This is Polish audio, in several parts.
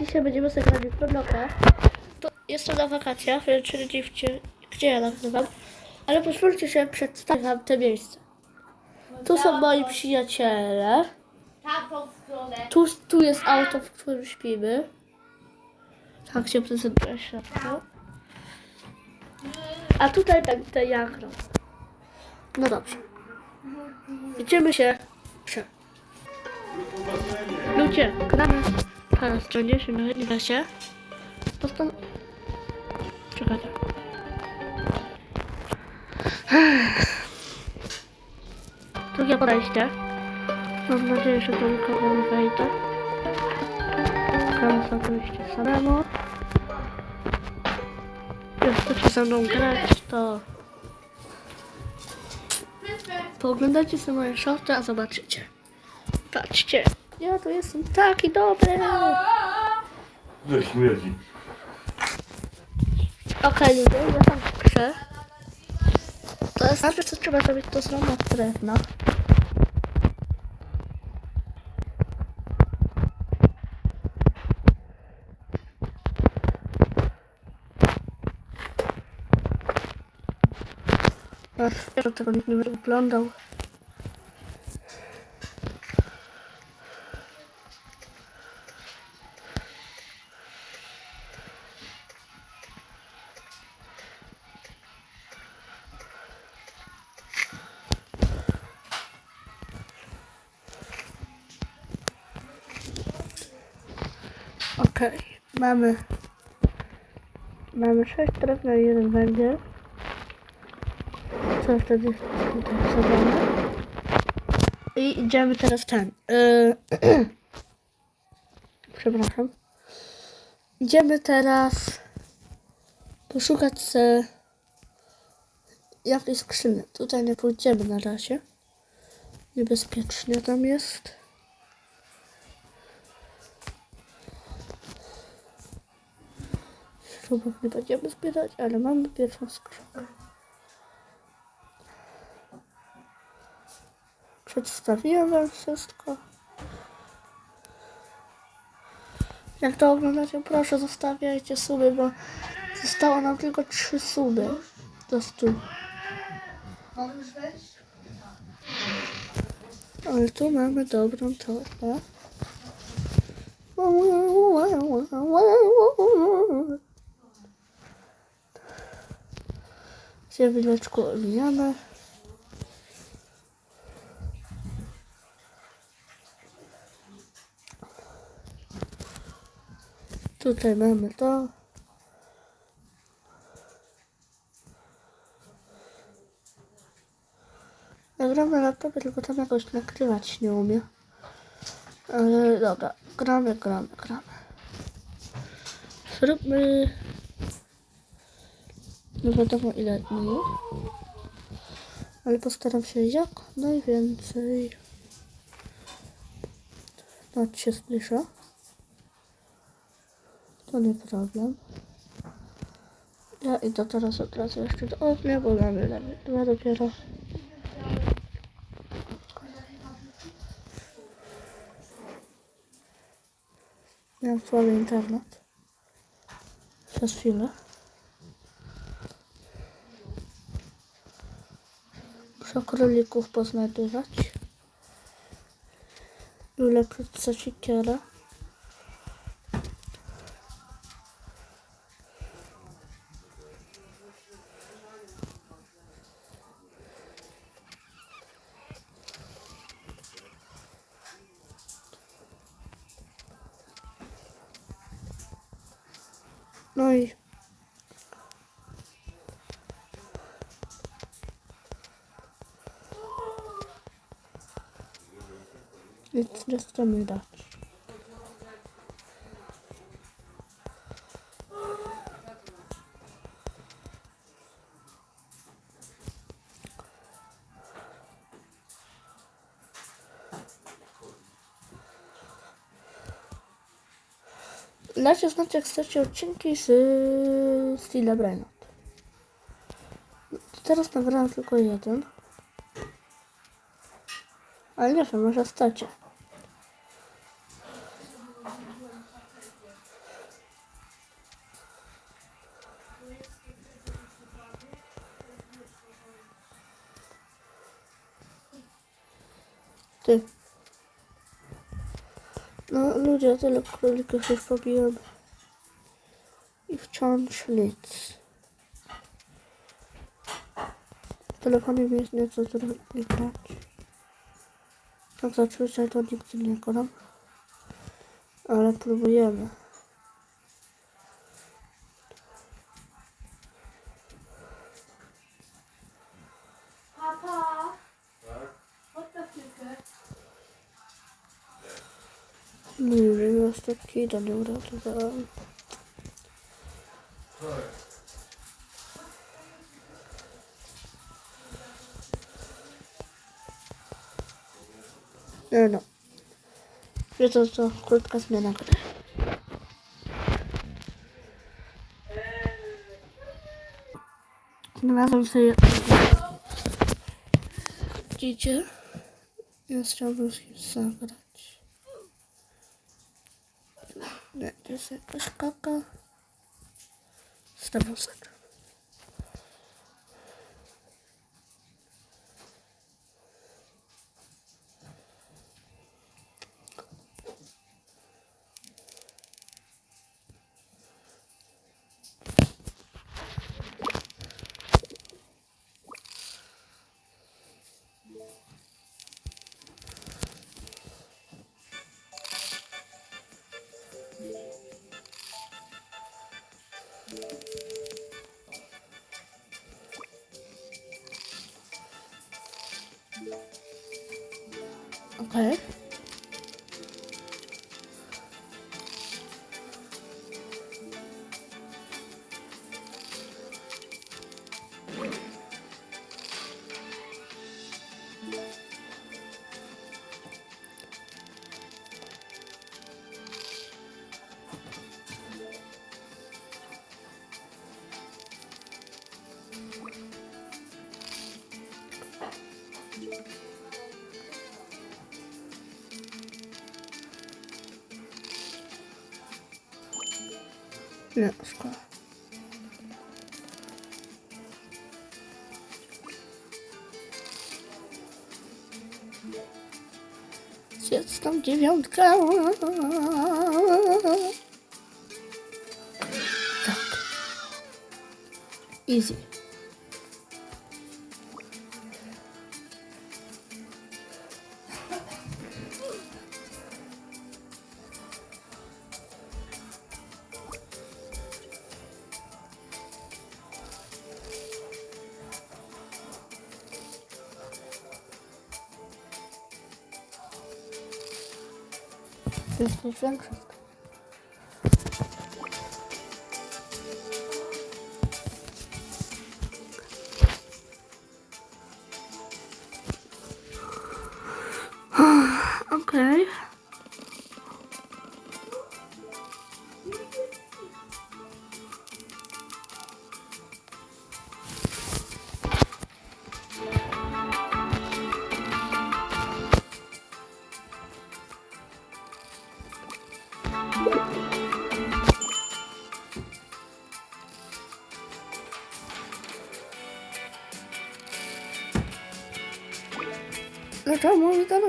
Dzisiaj będziemy sobie grać w Robloxa. To jestem na wakacjach, więc nie dziwcie, gdzie ja nagrywam. Ale pozwólcie się przedstawić wam te miejsce. Tu są moi przyjaciele. Tu, tu jest auto, w którym śpimy. Tak się prezentuje środku. A tutaj będę ja grał. No dobrze. Widzimy się. Ludzie, gramy. Teraz będzie się nie da się. Postan... Czekajcie. Drugie podejście. Mam nadzieję, że do nikogo nie wejdę. Gram sobie oczywiście samemu. Jak chcecie ze mną grać, to pooglądajcie sobie moje shorty, a zobaczycie. Patrzcie, ja tu jestem taki dobry. Że śmierdzi. Okej, ludzie, ja tam piszę. To jest znaczy, co trzeba zrobić, to zrobić drewno. Aż tego nikt nie będzie mamy mamy sześć drewna i jeden węgiel. Co wtedy? I idziemy teraz ten. Yy, przepraszam. Idziemy teraz poszukać se jakiejś skrzyni. Tutaj nie pójdziemy na razie. Niebezpiecznie tam jest. Śrubów nie będziemy zbierać, ale mamy pierwszą skrzynkę. Przedstawiłem wam wszystko. Jak to oglądacie, proszę zostawiajcie suby, bo zostało nam tylko trzy suby do stu. Ale tu mamy dobrą torbę. Ziewileczku owijane. Tutaj mamy to. Nagram na laptopie, tylko tam jakoś nagrywać nie umie. Ale dobra, gramy, gramy, gramy. Zróbmy... Nie wiadomo ile dni. Ale postaram się jak najwięcej. Noc się zbliża. To nie problem. Ja idę teraz od razu jeszcze do ognia, bo mamy level dwa dopiero. Miałem słaby internet. Przez chwilę. Muszę królików ulepszyć sobie siekierę. No i nie chcemy dać. Dajcie znać, jak chcecie odcinki z Stila Brainot. Teraz nagrałem tylko jeden. Ale nie wiem, może stacie. No ludzie, tyle królików już pobiłem. I wciąż nic. Telefonem jest nieco trudniej grać. Tak zazwyczaj to nigdy nie gram. Ale próbujemy. Nie wiem, jeszcze kida nie uratowałem. Nie no. Wie co, to krótka zmiana gry. Znalazłem sobie... Widzicie? Więc chciałbym się zagrać. Nie, to jest jakaś kaka. Stawusek. Okej. Nie, szkoda. Jest tam dziewiątka. Tak. Easy. To jest Okay. No czemu mi to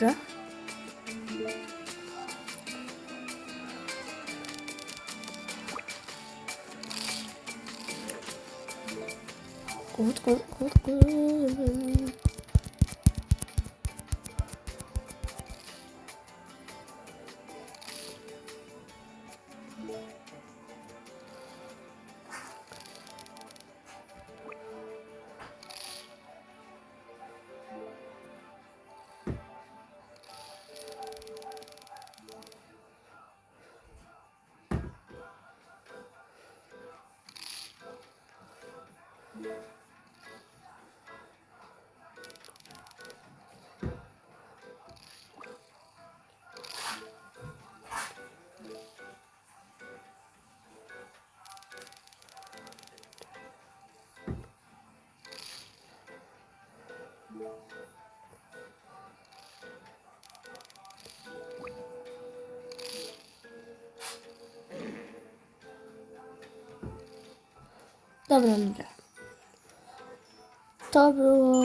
진짜? 굿굿굿굿 Dobra, ludzie. To było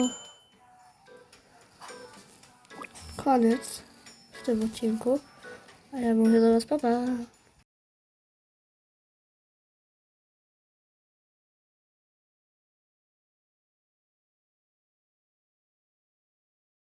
koniec w tym odcinku. A ja mówię do Was, pa pa.